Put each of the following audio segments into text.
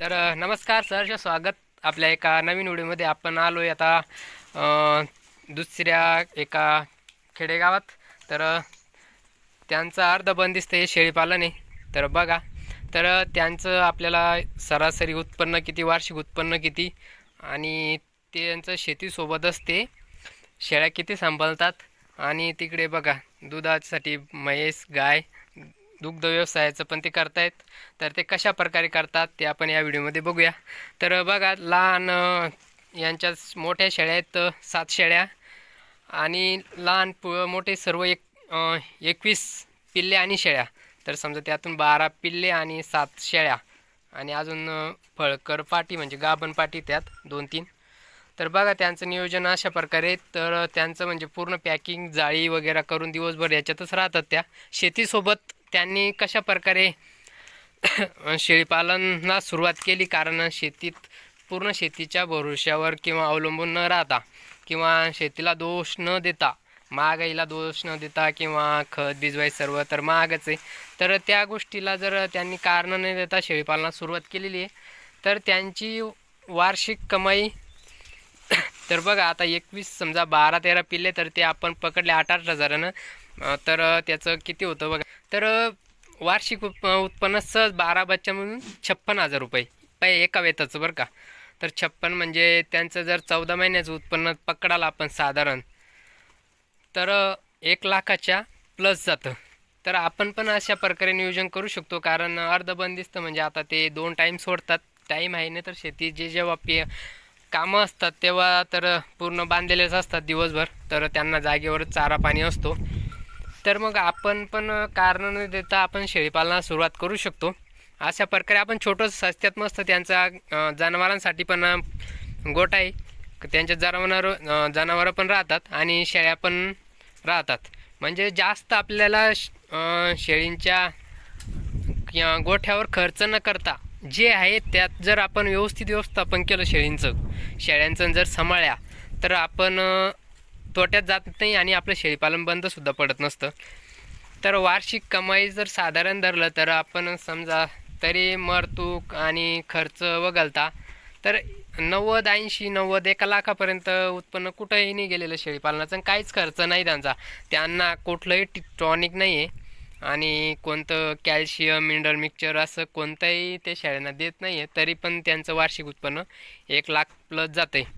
तर नमस्कार सहर्ष स्वागत आपल्या एका नवीन व्हिडिओमध्ये. आपण आलो आहे आता दुसऱ्या एका खेडेगावात. तर त्यांचा अर्ध बंदिस्त हे शेळीपालन आहे तर बघा. तर त्यांचं आपल्याला सरासरी उत्पन्न किती वार्षिक उत्पन्न किती? आणि त्यांचं शेतीसोबतच ते शेळ्या किती सांभाळतात? आणि तिकडे बघा. दुधासाठी म्हैस गाय दुग्ध व्यवसायाचं पण ते करतायत. तर ते कशा प्रकारे करतात ते आपण या व्हिडिओमध्ये बघूया. तर बघा लहान यांच्या मोठ्या शेळ्या आहेत सात शेळ्या. आणि लहान प मोठे सर्व एक एकवीस पिल्ले आणि शेळ्या. तर समजा त्यातून बारा पिल्ले आणि सात शेळ्या. आणि अजून फळकर पाटी म्हणजे गाभण पाटी त्यात दोन तीन. तर बघा त्यांचं नियोजन अशा प्रकारे तर त्यांचं म्हणजे पूर्ण पॅकिंग जाळी वगैरे करून दिवसभर याच्यातच राहतात त्या. शेतीसोबत त्यांनी कशा प्रकारे शेळीपालनला सुरुवात केली? कारण शेतीत पूर्ण शेतीच्या भरोश्यावर किंवा अवलंबून न राहता किंवा शेतीला दोष न देता महागाईला दोष न देता किंवा खत बिजवाई सर्व तर महागच आहे. तर त्या गोष्टीला जर त्यांनी कारण न देता शेळीपालनास सुरुवात केलेली आहे तर त्यांची वार्षिक कमाई तर बघा आता एकवीस समजा बारा तेरा पिल्ले तर ते आपण पकडले आठ आठ हजारानं. तर त्याचं किती होतं बघा? तर वार्षिक उप उत्पन्न सहज बारा बच्च्यामधून छप्पन हजार रुपये. पाय एका वेताचं बरं का. तर छप्पन म्हणजे त्यांचं जर चौदा महिन्याचं उत्पन्न पकडाल आपण साधारण तर एक लाखाच्या प्लस जातं. तर आपण पण अशा प्रकारे नियोजन करू शकतो कारण अर्ध बंदिस्त म्हणजे आता ते दोन टाईम सोडतात. टाईम आहे ना तर शेती जे जेव्हा पी कामं असतात तेव्हा तर पूर्ण बांधलेलेच असतात दिवसभर. तर त्यांना जागेवर चारा पाणी असतो. तर मग आपण पण कारण न देता आपण शेळीपालनाला सुरुवात करू शकतो. अशा प्रकारे आपण छोटं सस्त्यात मस्त त्यांचा जनावरांसाठी पण गोट गोठा आहे. त्यांच्या जनावर जनावरं पण राहतात आणि शेळ्या पण राहतात. म्हणजे जास्त आपल्याला शेळींच्या गोठ्यावर खर्च न करता जे आहे त्यात जर आपण व्यवस्थित व्यवस्थापन केलं शेळींचं शेळ्यांचं जर सांभाळल्या तर आपण तोट्यात जात नाही आणि आपलं शेळीपालन बंदसुद्धा पडत नसतं. तर वार्षिक कमाई जर साधारण धरलं तर आपण समजा तरी मरतूक आणि खर्च वगळता तर नव्वद ऐंशी नव्वद एका लाखापर्यंत उत्पन्न कुठंही नाही गेलेलं शेळीपालनाचं आणि काहीच खर्च नाही त्यांचा. त्यांना कुठलंही टॉनिक नाही आहे आणि कोणतं कॅल्शियम मिनरल मिक्सचर असं कोणतंही ते शाळेंना देत नाही आहे तरी पण त्यांचं वार्षिक उत्पन्न एक लाख प्लस जातं आहे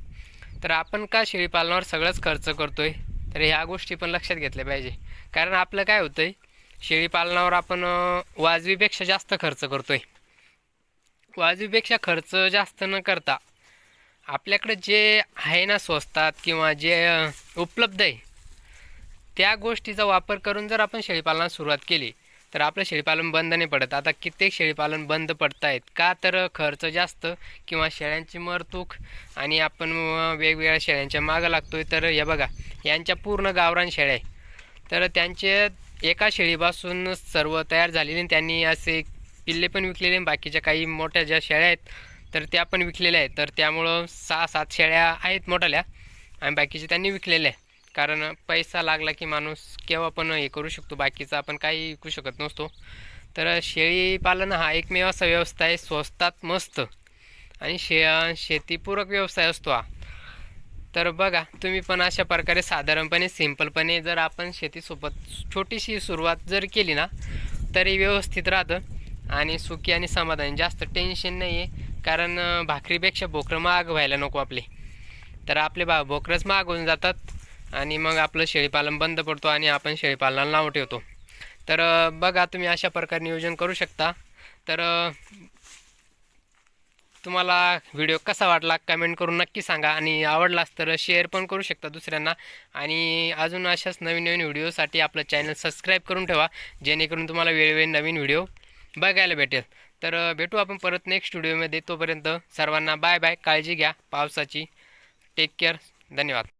तर आपण का शेळीपालनावर सगळंच खर्च करतो आहे तर ह्या गोष्टी पण लक्षात घेतल्या पाहिजे. कारण आपलं काय होतं आहे शेळीपालनावर आपण वाजवीपेक्षा जास्त खर्च करतो आहे वाजवीपेक्षा खर्च जास्त न करता आपल्याकडे जे आहे ना स्वस्तात किंवा जे उपलब्ध आहे त्या गोष्टीचा वापर करून जर आपण शेळीपालनाला सुरुवात केली तर आपलं शेळीपालन बंद नाही पडत. आता कित्येक शेळीपालन बंद पडत आहेत का तर खर्च जास्त किंवा शेळ्यांची मरतूक आणि आपण वेगवेगळ्या शेळ्यांच्या मागं लागतोय. तर हे बघा यांच्या पूर्ण गावरान शेळ्या आहे तर त्यांचे एका शेळीपासून सर्व तयार झालेले त्यांनी असे पिल्ले पण विकलेले बाकीच्या काही मोठ्या ज्या शेळ्या आहेत तर त्या पण विकलेल्या आहेत. तर त्यामुळं सहा सात शेळ्या आहेत मोठ्याल्या आणि बाकीचे त्यांनी विकलेल्या आहे कारण पैसा लागला की माणूस केव्हा पण हे करू शकतो बाकीचं आपण काही विकू शकत नसतो. तर शेळीपालन हा एकमेव असा व्यवसाय आहे स्वस्तात मस्त. आणि शे शेतीपूरक व्यवसाय असतो हा. तर बघा तुम्ही पण अशा प्रकारे साधारणपणे सिंपलपणे जर आपण शेतीसोबत छोटीशी सुरुवात जर केली ना तरी व्यवस्थित राहतं. आणि सुखी आणि समाधानी जास्त टेन्शन नाही आहे कारण भाकरीपेक्षा भोकरं महाग व्हायला नको आपले. तर आपले बा भोकरंच महाग होऊन जातात. आणि मग आपलं शेळीपालन बंद पडतो आणि आपण शेळीपालनाला नाव ठेवतो. तर बघा तुम्ही अशा प्रकारे नियोजन करू शकता. तर तुम्हाला व्हिडिओ कसा वाटला कमेंट करून नक्की सांगा आणि आवडलास तर शेअर पण करू शकता दुसऱ्यांना. आणि अजून अशाच नवीन नवीन व्हिडिओसाठी आपलं चॅनल सबस्क्राईब करून ठेवा जेणेकरून तुम्हाला वेळोवेळी नवीन व्हिडिओ बघायला भेटेल. तर भेटू आपण परत नेक्स्ट व्हिडिओमध्ये. तोपर्यंत सर्वांना बाय बाय काळजी घ्या पावसाची. टेक केअर धन्यवाद.